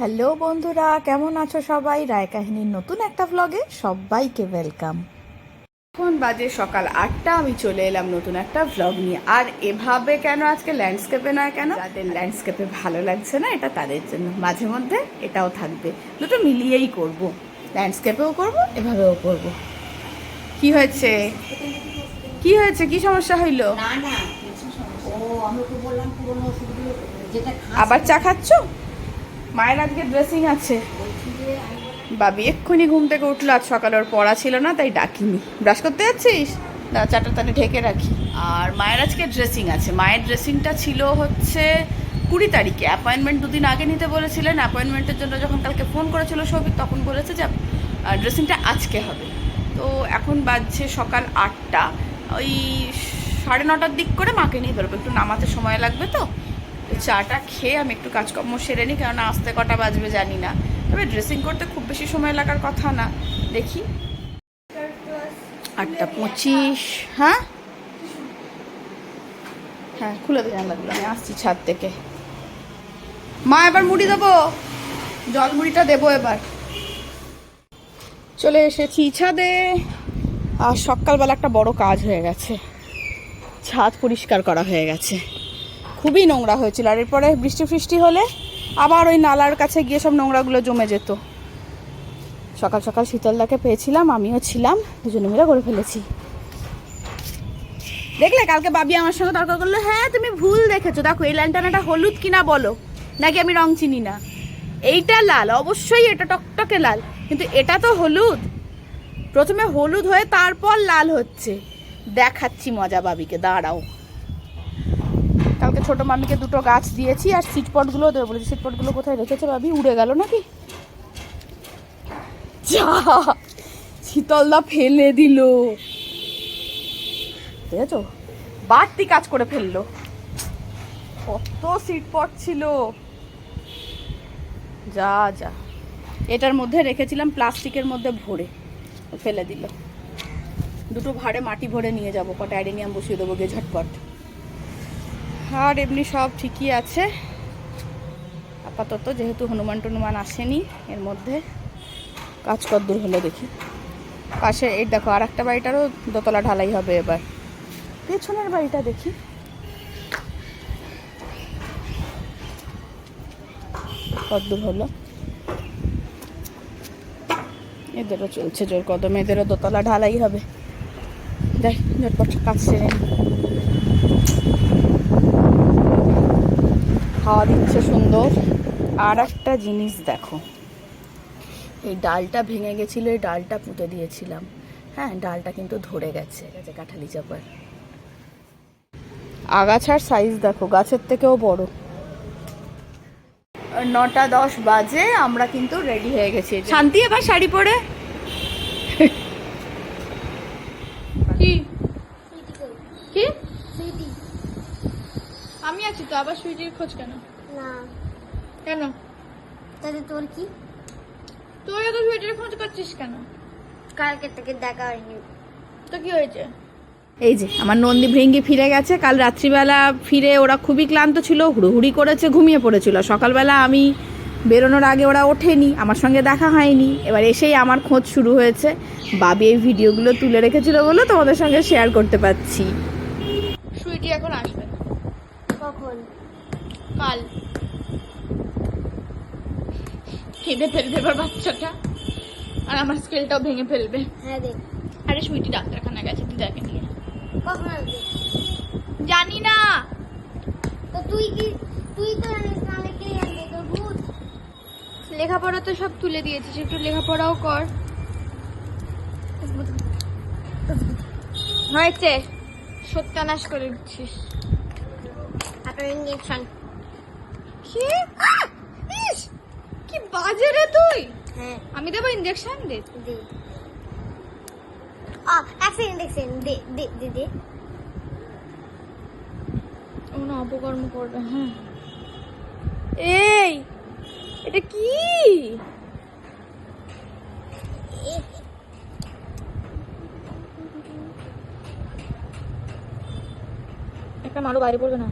Hello বন্ধুরা কেমন আছো সবাই? রায় কাহিনীর নতুন একটা ভ্লগে সবাইকে ওয়েলকাম এখন বাজে সকাল আটটা আমি চলে এলাম নতুন একটা ভ্লগ নিয়ে। আর এভাবে কেন আজকে ল্যান্ডস্কেপে নয় কেন? যাদের ল্যান্ডস্কেপে ভালো লাগছে না এটা তাদের জন্য। মাঝে মধ্যে এটাও থাকবে। দুটো মিলিয়েই করব। ল্যান্ডস্কেপেও করব এভাবেও করব। কি হয়েছে? কি হয়েছে? কি সমস্যা হইল? আবার চা খাচ্ছ? মায়ের আজকে ড্রেসিং আছে। বাবি এক্ষুনি ঘুম থেকে উঠল, আজ সকালে ওর পড়া ছিল না, তাই ডাকিনি। ব্রাশ করতে যাচ্ছিস? দাঁড়া চারটা তাহলে ঢেকে রাখি। আর মায়ের আজকে ড্রেসিং আছে। মায়ের ড্রেসিংটা ছিল হচ্ছে কুড়ি তারিখে। অ্যাপয়েন্টমেন্ট দুদিন আগে নিতে বলেছিলেন। অ্যাপয়েন্টমেন্টের জন্য যখন কালকে ফোন করেছিল সৌভিক, তখন বলেছে যে ড্রেসিংটা আজকে হবে। তো এখন বাজছে সকাল আটটা। ওই সাড়ে নটার দিক করে মাকে নিয়ে বেরোবো। একটু নামাতে সময় লাগবে তো? চাটা খেয়ে আমি একটু কাজকর্ম সেরে নিই, কেননা আসতে কটা বাজবে জানি না। তবে ড্রেসিং করতে খুব বেশি সময় লাগার কথা না। দেখি। আটটা পঁচিশ। হ্যাঁ? হ্যাঁ খুলে দিয়ে জানলাগুলো আমি আসছি ছাদ থেকে। মা, এবার মুড়ি দেবো? জল মুড়িটা দেবো এবার। চলে এসেছি ছাদে। আর সকালবেলা একটা বড় কাজ হয়ে গেছে। ছাদ পরিষ্কার করা হয়ে গেছে। খুবই নোংরা হয়েছিল। আর এরপরে বৃষ্টি ফৃষ্টি হলে আবার ওই নালার কাছে গিয়ে সব নোংরাগুলো জমে যেত। সকাল সকাল শীতলদাকে পেয়েছিলাম, আমিও ছিলাম, দুজনে মিলে করে ফেলেছি। দেখলে কালকে বাবি আমার সঙ্গে তর্ক করল হ্যাঁ তুমি ভুল দেখেছ। দেখো, এই ল্যান্টানাটা হলুদ কিনা বলো? নাকি আমি রং চিনি না? এইটা লাল, অবশ্যই এটা টকটকে লাল, কিন্তু এটা তো হলুদ। প্রথমে হলুদ হয়ে তারপর লাল হচ্ছে। দেখাচ্ছি মজা বাবিকে, দাঁড়াও। কালকে ছোট মামিকে দুটো গাছ দিয়েছি আর সিটপটগুলো দেবো বলেছি। সিটপটগুলো কোথায় রেখেছে ভাবি? উড়ে গেল নাকি? যা! শীতলদা ফেলে দিল। দেখেছ? বাড়তি কাজ করে ফেলল। কত সিটপট ছিল। যা যা। এটার মধ্যে রেখেছিলাম প্লাস্টিকের মধ্যে ভরে। ফেলে দিল। দুটো ভাড়ে মাটি ভরে নিয়ে যাব। কটা অ্যাডেনিয়াম বসিয়ে দেবো গে ঝটপট। আর এমনি সব ঠিকই আছে। আপাতত যেহেতু হনুমান টনুমান আসেনি, এর মধ্যে কাজ কদ্দূর হলো দেখি। পাশে এই দেখো আর একটা বাড়িটারও দোতলা ঢালাই হবে এবার। পেছনের বাড়িটা দেখি। কদ্দূর হলো। এদেরও চলছে জোর কদম, এদেরও দোতলা ঢালাই হবে। যাই, ঝটপট কাজ সেরে। হাওয়া দিচ্ছে সুন্দর। আর একটা জিনিস দেখো। এই ডালটা ভেঙে গেছিল এই ডালটা পুঁতে দিয়েছিলাম। হ্যাঁ ডালটা কিন্তু ধরে গেছে। গেছে কাঁঠালি চাপার আগাছার সাইজ দেখো গাছের থেকেও বড়। নটা দশ বাজে আমরা কিন্তু রেডি হয়ে গেছি। শান্তি এবার শাড়ি পরে কি কি সুইটি আমি আছি তো আবার সুইটির খোঁজ কেন? না। কেন? তাহলে তোর কি? তুই এত সুইটির খোঁজ করছিস কেন? কালকে থেকে দেখা হয়নি। তো কি হয়েছে? এই যে আমার নন্দী ভৃঙ্গি ফিরে গেছে কাল রাত্রিবেলা ফিরে ওরা খুবই ক্লান্ত ছিল হুড়োহুড়ি করেছে ঘুমিয়ে পড়েছিল। সকালবেলা আমি বেরোনোর আগে ওরা ওঠেনি আমার সঙ্গে দেখা হয়নি। এবার এসেই আমার খোঁজ শুরু হয়েছে। বাবি এই ভিডিওগুলো তুলে রেখেছিল বলে তোমাদের সঙ্গে শেয়ার করতে পারছি। সুইটি এখন আসবে। কাল। কেঁদে ফেলবে এবার বাচ্চাটা। আর আমার স্কেলটাও ভেঙে ফেলবে। হ্যাঁ দেখ। আরে সুইটি ডাক্তারখানা গেছে দিদাকে নিয়ে কখন আসবে? জানি না। তো তুই কি তুই তো জানিস না লেখাপড়া তো সব তুলে দিয়েছিস একটু লেখাপড়াও কর। হয়েছে। সত্যানাশ করে দিচ্ছিস। আপনার ইঞ্জেকশন কি আহ! ইস! কি বাজে রে তুই। হ্যাঁ। আমি দেবো ইঞ্জেকশন দে। দে। আ দে দে দে দে। ও না অপকর্ম করবে হ্যাঁ। এই এটা কি? একটা মারো বাইরে পড়বে না।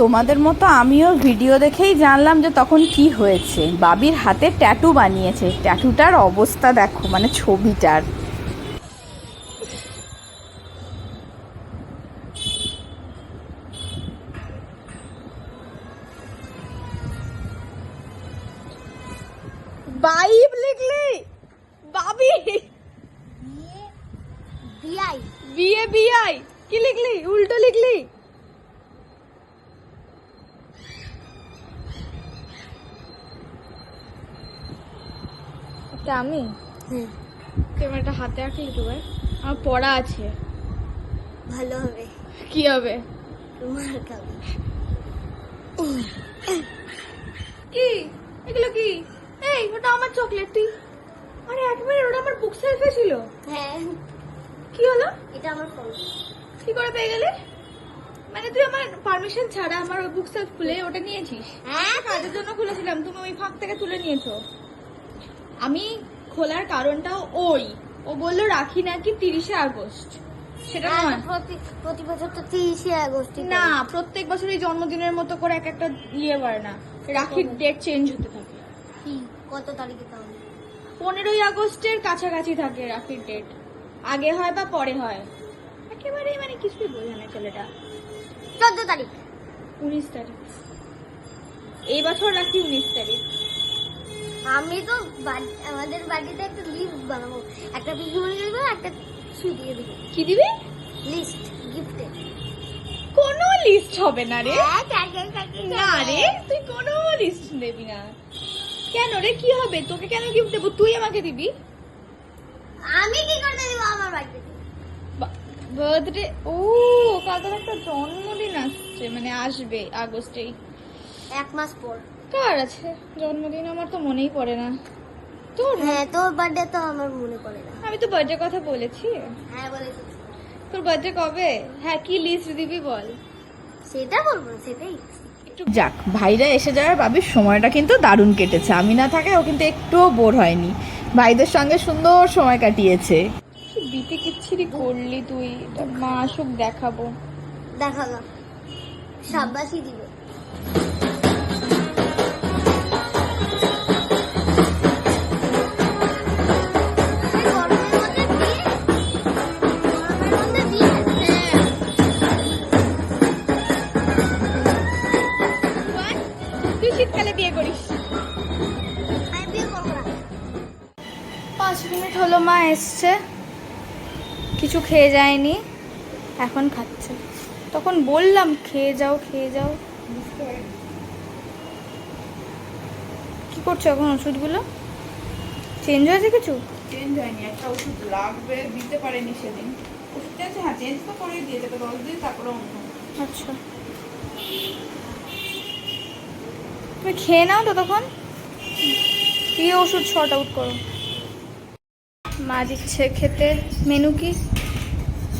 তোমাদের মতো আমিও ভিডিও দেখেই জানলাম যে তখন কি হয়েছে। বাবির হাতে ট্যাটু বানিয়েছে। ট্যাটুটার অবস্থা দেখো মানে ছবিটার। এটা আমি? হ্যাঁ একটা হাতে আঁকলি তো আমার পড়া আছে। ভালো হবে। কি হবে? মার খাবে। কি? এগুলো কি? এই ওটা আমার চকলেট তুই? আরে এক মিনিট ওটা আমার বুক সেলফে ছিল। হ্যাঁ। কি হলো? এটা আমার ফোন কি করে পেয়ে গেলে? মানে তুই আমার পারমিশন ছাড়া আমার ওই বুক সেলফ খুলে ওটা নিয়েছিস? হ্যাঁ। কাজের জন্য খুলেছিলাম। তুমি ওই ফাঁক থেকে তুলে নিয়েছো। আমি খোলার কারণটাও ওই। ও বলল রাখি নাকি তিরিশে আগস্ট? সেটা হ্যাঁ, নয়। প্রতি বছর তো তিরিশে আগস্ট না প্রত্যেক বছর এই জন্মদিনের মতো করে এক একটা ইয়ে বাড়ে না। রাখির ডেট চেঞ্জ হতে থাকে। কি? কত তারিখে তাহলে? পনেরোই আগস্টের কাছাকাছি থাকে রাখির ডেট আগে হয় বা পরে হয়? একেবারেই মানে কিছুই বোঝে না ছেলেটা। চোদ্দ তারিখ। উনিশ তারিখ। এই বছর রাখি উনিশ তারিখ। আমি তো আমাদের বাড়িতে একটা লিস্ট বানাবো। একটা পিসুমনি দেবো একটা সুইটিকে দেবো। কি দিবি? লিস্ট গিফটে কোনো লিস্ট হবে না রে। হ্যাঁ, না রে তুই কোনো লিস্ট দেবি না। কেন রে কি হবে? তোকে কেন গিফট দেবো? তুই আমাকে দিবি? আমি কি করতে দিব আমার বাড়িতে? বার্থডে ও কাল একটা জন্মদিন আসছে মানে আসবে আগস্টেই। এক মাস পর। কার আছে? জন্মদিন আমার তো মনেই পড়ে না। তোর? হ্যাঁ তোর বার্থডে তো আমার মনে পড়ে না। আমি তো বার্থডে কথা বলেছি। হ্যাঁ বলেছিস তোর বার্থডে কবে? হ্যাঁ কি লিস্ট দিবি বল। সেটা বলব সেটাই। একটু যাক ভাইরা এসে যাওয়ার বাবির সময়টা কিন্তু দারুণ কেটেছে। আমি না থাকায় ও কিন্তু একটুও বোর হয়নি। ভাইদের সঙ্গে সুন্দর সময় কাটিয়েছে। কি বিতে কিচ্ছিরি করলি তুই? তোর মা আসুক দেখাবো। দেখালাম। সাব্বাসই দিবে। মা এসছে। কিছু খেয়ে যায়নি এখন খাচ্ছে। তখন বললাম খেয়ে যাও খেয়ে যাও। কি করছ এখন ওষুধগুলো? চেঞ্জ হয়েছে কিছু? চেঞ্জ হয়নি একটা ওষুধ লাগবে দিতে পারেনি সেদিন। ওষুধটা আছে হ্যাঁ চেঞ্জ তো করেই দিয়েছে তো দশ দিন তারপরে অন্য। আচ্ছা। তুমি খেয়ে নাও তো তখন। দিয়ে ওষুধ শর্ট আউট করো? মা দিচ্ছে খেতে। মেনু কি?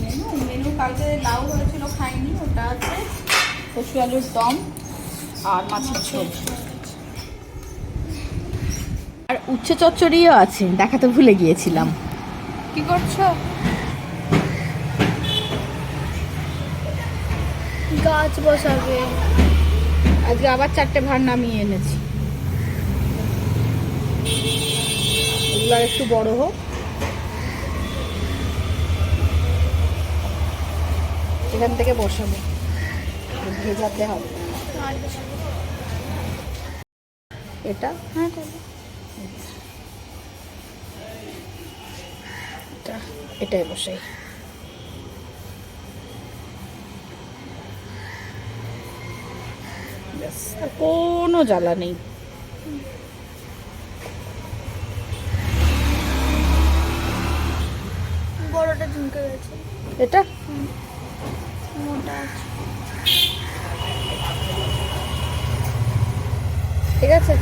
মেনু মেনু কালকে লাউ হয়েছিল খাইনি ওটা আছে। কচু আলুর দম আর মাছের ঝোল। আর উচ্ছে চচ্চড়িও আছে দেখাতে ভুলে গিয়েছিলাম। কি করছ? গাছ বসাবে। আজকে আবার চারটে ভার নামিয়ে এনেছি। এগুলো আর একটু বড় হোক। এখান থেকে বসাবো। ভেজাতে হবে। এটা? হ্যাঁ এটাই বসাই। আর কোনো জ্বালা নেই। বড়টা ঝুঁকে গেছে। এটা? ঠিক আছে?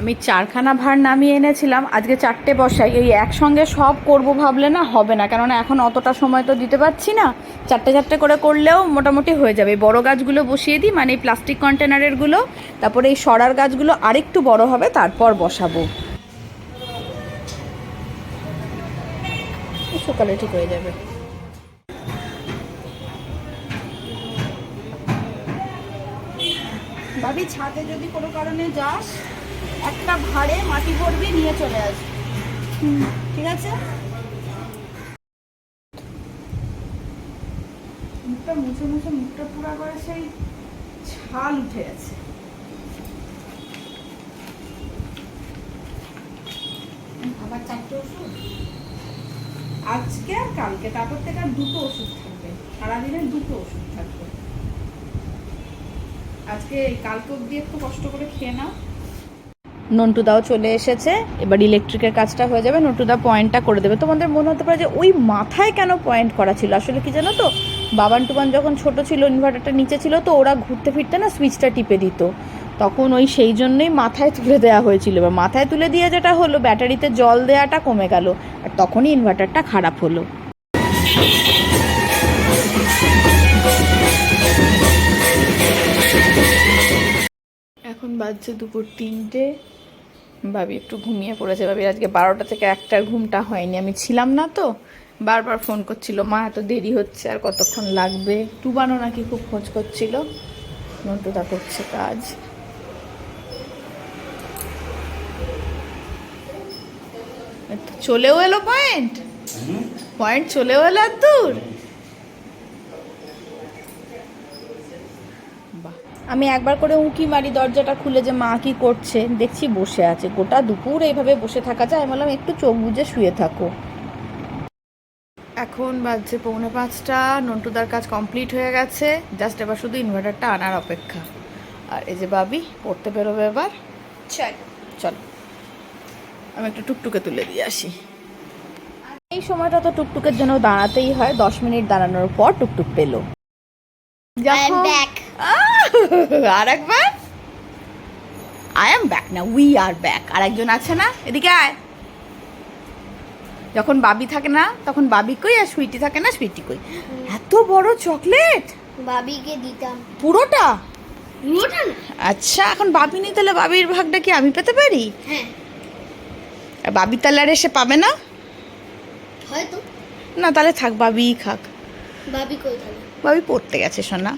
আমি চারখানা ভার নামিয়ে এনেছিলাম, আজকে চারটে বসাই। এই একসঙ্গে সব করব ভাবলে না হবে না, কেননা এখন অতটা সময় তো দিতে পারছি না। চারটে চারটে করে করলেও মোটামুটি হয়ে যাবে। বড় গাছগুলো বসিয়ে দিই মানে এই প্লাস্টিক কন্টেনারেরগুলো তারপরে এই সরার গাছগুলো আরেকটু বড় হবে, তারপর বসাবো। সকালে ঠিক হয়ে যাবে। ভাবি ছাদে যদি কোনো কারণে যাস, একটা ভাড়ে মাটি ভরবি, নিয়ে চলে আসবি ঠিক আছে? মুখটা মুছে মুছে, মুখটা করে সেই ছাল উঠে গেছে। আবার চারটে ওষুধ? আজকে আর কালকে, তারপর থেকে আর দুটো ওষুধ থাকবে। সারাদিনে দুটো ওষুধ থাকবে। আজকে কালকে অব্দি একটু কষ্ট করে খেয়ে নাও। নন্টুদাও চলে এসেছে। এবার ইলেকট্রিকের কাজটা হয়ে যাবে। নন্টুদা পয়েন্টটা করে দেবে। তোমাদের মনে হতে পারে যে ওই মাথায় কেন পয়েন্ট করা ছিল? আসলে কি জানো তো, বাবান টুবান যখন ছোট ছিল ইনভার্টারটা নিচে ছিল, তো ওরা ঘুরতে ফিরতে না সুইচটা টিপে দিত। তখন ওই সেই জন্যই মাথায় তুলে দেওয়া হয়েছিল। এবার মাথায় তুলে দিয়ে যেটা হলো, ব্যাটারিতে জল দেওয়াটা কমে গেল। আর তখনই ইনভার্টারটা খারাপ হলো। বাজছে দুপুর তিনটে। ভাবি একটু ঘুমিয়ে পড়েছে। ভাবি আজকে বারোটা থেকে একটার ঘুমটা হয়নি। আমি ছিলাম না তো বারবার ফোন করছিল মা এত দেরি হচ্ছে আর কতক্ষণ লাগবে? টুবানো নাকি খুব খোঁজ করছিল। নন্টুদা করছে কাজ। চলেও এলো পয়েন্ট পয়েন্ট চলেও এলো আর দূর? আমি একবার করে উঁকি মারি দরজাটা খুলে যে মা কি করছে। দেখছি বসে আছে। গোটা দুপুর এইভাবে বসে থাকা যায়। আমি বললাম একটু চোখ বুজে শুয়ে থাকো। এখন বাজছে পৌনে পাঁচটা। নন্টুদার কাজ কমপ্লিট হয়ে গেছে। জাস্ট এবার শুধু ইনভার্টারটা আনার অপেক্ষা। আর এই যে বাবি পড়তে বেরোবে এবার? চল। চলো। আমি একটু টুকটুকে তুলে দিয়ে আসি। এই সময়টা তো টুকটুকের জন্য দাঁড়াতেই হয়। দশ মিনিট দাঁড়ানোর পর টুকটুক পেল। আর একবার আই এম ব্যাক না উই আর ব্যাক আর একজন আছে না? এদিকে আয়। যখন বাবি থাকে না তখন বাবি কই আর সুইটি থাকে না সুইটি কই? এত বড় চকলেট! বাবিকে দিতাম। পুরোটা? পুরোটা আচ্ছা এখন বাবি নেই তাহলে বাবির ভাগটা কি আমি পেতে পারি? হ্যাঁ। আর বাবি তাহলে আর এসে পাবে না? হয়তো। না তাহলে থাক বাবিই খাক। বাবি কই থাকে বাবি পড়তে গেছে সোনা।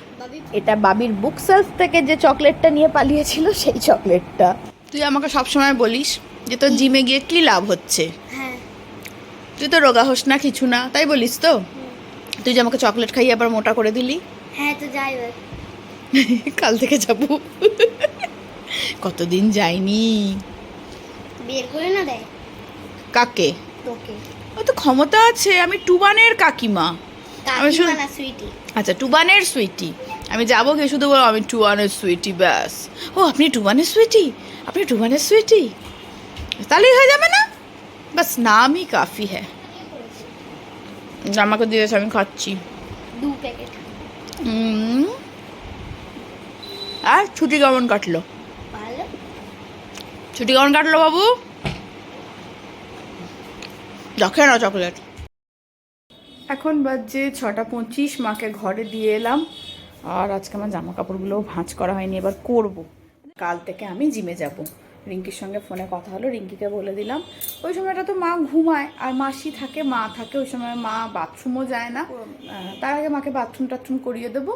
এটা বাবির বুক সেলফ থেকে যে চকলেটটা নিয়ে পালিয়েছিল সেই চকলেটটা তুই আমাকে সবসময় বলিস যে তোর জিমে গিয়ে কি লাভ হচ্ছে? হ্যাঁ। তুই তো রোগা হোস না কিছু না তাই বলিস তো? তুই যে আমাকে চকলেট খাইয়ে আবার মোটা করে দিলি? হ্যাঁ তো যাই কাল থেকে যাব। কতদিন যাইনি? বের করে না দেয়? কাকে? তোকে। ও তো ক্ষমতা আছে আমি টুবানের কাকিমা। আচ্ছা টুবানের সুইটি। আমি যাব গিয়ে শুধু বলো আমি টুবানের সুইটি ব্যাস। ও আপনি টুবানের সুইটি? আপনি টুবানের সুইটি? তাহলেই হয়ে যাবে না? বাস নামই কাফি হ্যাঁ। আমাকে দিয়েছে আমি খাচ্ছি। দু প্যাকেট। আর ছুটি কেমন কাটলো? ছুটি কেমন কাটলো বাবু? দেখে না চকলেট। এখন বাজছে ছটা পঁচিশ, মাকে ঘরে দিয়ে এলাম। আর আজকে আমার জামা কাপড়গুলোও ভাঁজ করা হয়নি, এবার করব। কাল থেকে আমি জিমে যাব। রিঙ্কির সঙ্গে ফোনে কথা হলো, রিঙ্কিকে বলে দিলাম, ওই সময়টা তো মা ঘুমায়, আর মাসি থাকে, মা থাকে, ওই সময় মা বাথরুমও যায় না। তার আগে মাকে বাথরুম টাথরুম করিয়ে দেবো,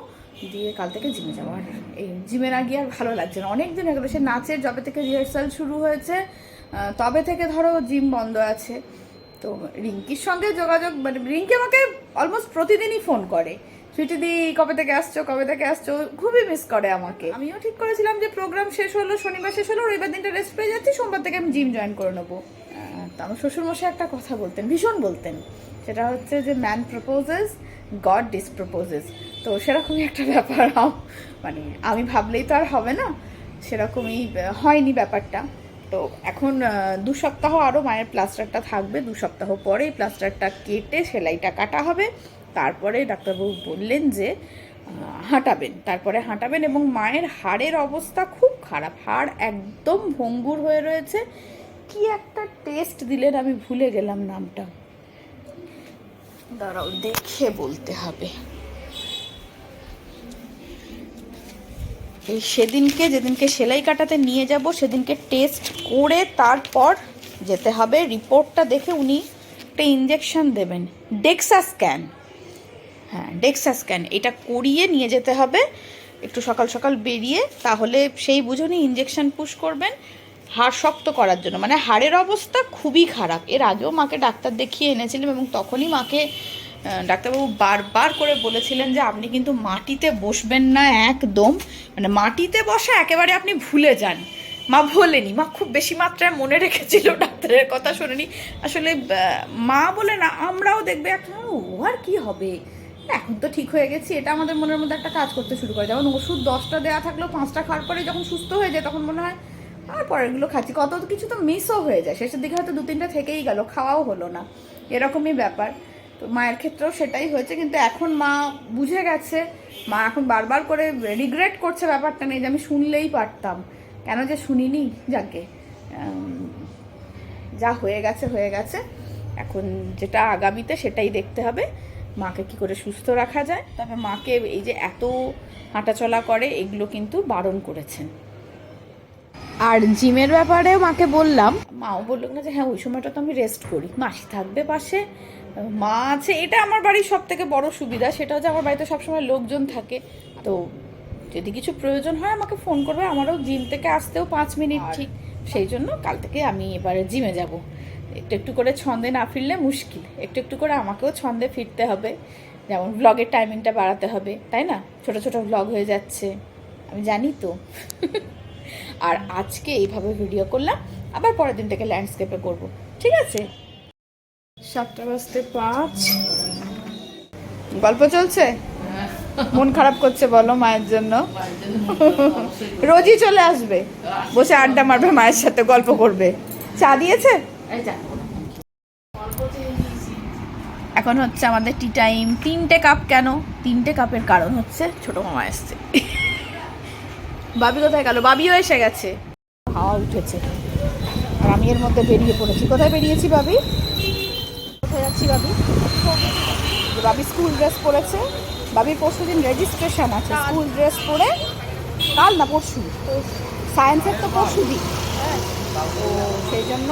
দিয়ে কাল থেকে জিমে যাব। আর এই জিমে না গিয়ে আর ভালো লাগছে না। অনেক দিন হয়ে গেলো, সে নাচের, যবে থেকে রিহার্সাল শুরু হয়েছে তবে থেকে ধরো জিম বন্ধ আছে। তো রিঙ্কির সঙ্গে যোগাযোগ মানে রিঙ্কি আমাকে অলমোস্ট প্রতিদিনই ফোন করে। সুইটি দি, কবে থেকে আসছো, কবে থেকে আসছো, খুবই মিস করে আমাকে। আমিও ঠিক করেছিলাম যে প্রোগ্রাম শেষ হলো, শনিবার শেষ হলো, রবিবার দিনটা রেস্ট পেয়ে যাচ্ছি, সোমবার থেকে আমি জিম জয়েন করে নেব। তো আমার শ্বশুরমশাই একটা কথা বলতেন, ভীষণ বলতেন। সেটা হচ্ছে যে ম্যান প্রপোজেস গড ডিসপ্রপোজেস তো সেরকমই একটা ব্যাপার মানে আমি ভাবলেই তো আর হবে না। সেরকমই হয়নি ব্যাপারটা। তো এখন দু সপ্তাহ আরও মায়ের প্লাস্টারটা থাকবে। দু সপ্তাহ পরে প্লাস্টারটা কেটে সেলাইটা কাটা হবে। তারপরে ডাক্তারবাবু বললেন যে হাঁটাবেন। তারপরে হাঁটাবেন এবং মায়ের হাড়ের অবস্থা খুব খারাপ। হাড় একদম ভঙ্গুর হয়ে রয়েছে। কি একটা টেস্ট দিলেন, আমি ভুলে গেলাম নামটা। দাঁড়াও, দেখে বলতে হবে। এই সেদিনকে, যেদিনকে সেলাই কাটাতে নিয়ে যাব, সেদিনকে টেস্ট করে তারপর যেতে হবে। রিপোর্টটা দেখে উনি একটা ইঞ্জেকশন দেবেন। ডেক্সা স্ক্যান হ্যাঁ ডেক্সা স্ক্যান এটা করিয়ে নিয়ে যেতে হবে। একটু সকাল সকাল বেরিয়ে তাহলে সেই বুঝুনি ইঞ্জেকশন পুশ করবেন। হাড় শক্ত করার জন্য। মানে হাড়ের অবস্থা খুবই খারাপ। এর আগেও মাকে ডাক্তার দেখিয়ে এনেছিলাম এবং তখনই মাকে ডাক্তারবাবু বারবার করে বলেছিলেন যে আপনি কিন্তু মাটিতে বসবেন না একদম। মানে মাটিতে বসা একেবারে আপনি ভুলে যান। মা ভোলেনি, মা খুব বেশি মাত্রায় মনে রেখেছিল ডাক্তারের কথা শোনেনি। আসলে মা বলে না, আমরাও দেখবে এখন ও, আর কি হবে? এখন তো ঠিক হয়ে গেছি, এটা আমাদের মনের মধ্যে একটা কাজ করতে শুরু করে। যেমন ওষুধ দশটা দেওয়া থাকলেও পাঁচটা খাওয়ার পরে যখন সুস্থ হয়ে যায়, তখন মনে হয়, আর পরেরগুলো খাচ্ছি। কত কিছু তো মিসও হয়ে যায়। শেষের দিকে হয়তো দু তিনটা থেকেই গেল, খাওয়াও হলো না। এরকমই ব্যাপার। তো মায়ের ক্ষেত্রেও সেটাই হয়েছে কিন্তু এখন মা বুঝে গেছে মা এখন বারবার করে রিগ্রেট করছে ব্যাপারটা নেই যে আমি শুনলেই পারতাম। কেন যে শুনিনি? যাকে যা হয়ে গেছে হয়ে গেছে। এখন যেটা আগামীতে সেটাই দেখতে হবে মাকে কি করে সুস্থ রাখা যায়। তবে মাকে এই যে এত হাঁটাচলা করে এগুলো কিন্তু বারণ করেছেন। আর জিমের ব্যাপারেও মাকে বললাম। মাও বলল না যে হ্যাঁ ওই সময়টা তো আমি রেস্ট করি। মাসি থাকবে পাশে মা আছে এটা আমার বাড়ির সব থেকে বড় সুবিধা সেটা হচ্ছে আমার বাড়িতে সবসময় লোকজন থাকে। তো যদি কিছু প্রয়োজন হয় আমাকে ফোন করবে আমারও জিম থেকে আসতেও পাঁচ মিনিট ঠিক। সেই জন্য কাল থেকে আমি এবারে জিমে যাব। একটু একটু করে ছন্দে না ফিরলে মুশকিল। একটু একটু করে আমাকেও ছন্দে ফিরতে হবে। যেমন ব্লগের টাইমিংটা বাড়াতে হবে তাই না? ছোট ছোট ব্লগ হয়ে যাচ্ছে। আমি জানি তো। আর আজকে এইভাবে ভিডিও করলাম আবার পরের দিন থেকে ল্যান্ডস্কেপে করব। ঠিক আছে? সাতটা বাজতে পাঁচ। গল্প চলছে? মন খারাপ করছে বলো মায়ের জন্য। রোজই চলে আসবে। বসে আড্ডা মারবে, মায়ের সাথে গল্প করবে। চা দিয়েছে? এখন হচ্ছে আমাদের টি টাইম তিনটে কাপ কেন? তিনটে কাপের কারণ হচ্ছে ছোট মামা এসছে। বাবি কোথায় গেল? বাবিও এসে গেছে। হাওয়া উঠেছে। আর আমি এর মধ্যে বেরিয়ে পড়েছি। কোথায় বেরিয়েছি বাবি? যাচ্ছি বাবি বাবি স্কুল ড্রেস পরেছে। বাবির পরশু দিন রেজিস্ট্রেশন আছে। স্কুল ড্রেস পরে কাল না পরশু? সায়েন্সের তো পরশু দিন। তো সেই জন্য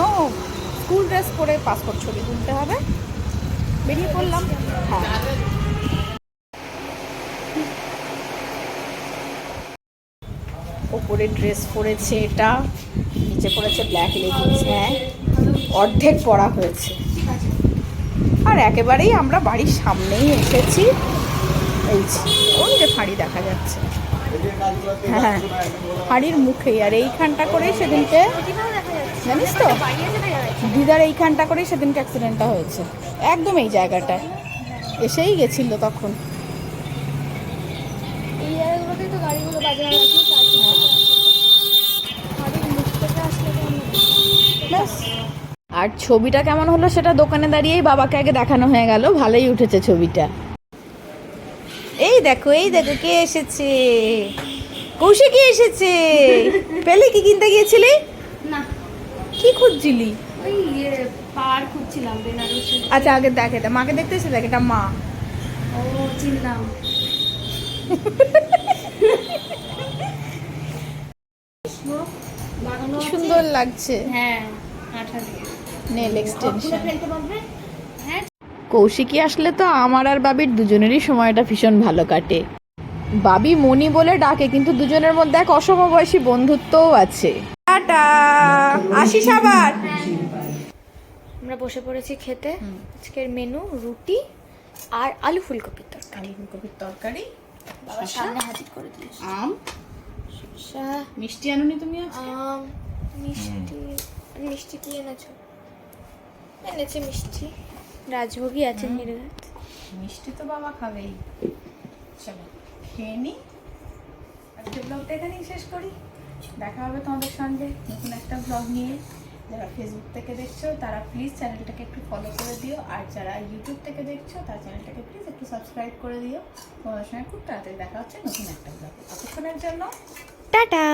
স্কুল ড্রেস পরে পাসপোর্ট ছবি তুলতে হবে। বেরিয়ে পড়লাম। হ্যাঁ। ওপরে ড্রেস পরেছে এটা নিচে পরেছে ব্ল্যাক লেগিংস হ্যাঁ। অর্ধেক পরা হয়েছে। আর একেবারেই আমরা বাড়ির সামনেই এসেছি। এই ওই যে ফাঁড়ি দেখা যাচ্ছে। হ্যাঁ ফাঁড়ির মুখেই। আর এইখানটা করেই সেদিনকে জানিস তো? দিদার এইখানটা করেই সেদিনকে অ্যাক্সিডেন্টটা হয়েছে। একদম এই জায়গাটায়। এসেই গেছিল তখন। অন্য। ব্যাস। আর ছবিটা কেমন হলো সেটা দোকানে দাঁড়িয়েই বাবাকে আগে দেখানো হয়ে গেল ভালোই উঠেছে ছবিটা। এই দেখো এই দেখো কে এসেছে? কৌশিকী এসেছে? পেলে কি কিনতে গিয়েছিলি? না। কি খুঁজছিলি? ইয়ে পার খুঁজছিলাম বেনারসি। আচ্ছা আগে দেখ এটা মাকে দেখতে এসে দেখ এটা মা। ও চিনলাম। সুন্দর লাগছে। হ্যাঁ আঠা দিয়ে। Nail extension. হ্যাঁ। কৌশিকী আসলে তো আমার আর বাবির দুজনেরই সময়টা ভীষণ ভালো কাটে। বাবি মনি বলে ডাকে কিন্তু দুজনের মধ্যে এক অসমবয়সী বন্ধুত্বও আছে। টাটা! আসিস আবার! আমরা বসে পড়েছি খেতে। আজকের মেনু রুটি আর আলু ফুলকপির তরকারি। ফুলকপির তরকারি বাবার সামনে হাজির করে দিয়েছি আম। মিষ্টি আনুনি তুমি আজকে? আম মিষ্টি। মিষ্টি কি এনেছো? এনেছে মিষ্টি। রাজভোগী আছে নির্ঘাত। মিষ্টি তো বাবা খাবেই। চলো খেয়ে নি। আজকে ব্লগটা এখানেই শেষ করি। দেখা হবে তোমাদের সঙ্গে নতুন একটা ব্লগ নিয়ে। যারা ফেসবুক থেকে দেখছ তারা প্লিজ চ্যানেলটাকে একটু ফলো করে দিও। আর যারা ইউটিউব থেকে দেখছ তার চ্যানেলটাকে প্লিজ একটু সাবস্ক্রাইব করে দিও। তোমাদের সঙ্গে খুব তাড়াতাড়ি দেখা হচ্ছে নতুন একটা ব্লগে ততক্ষণের জন্য টাটা!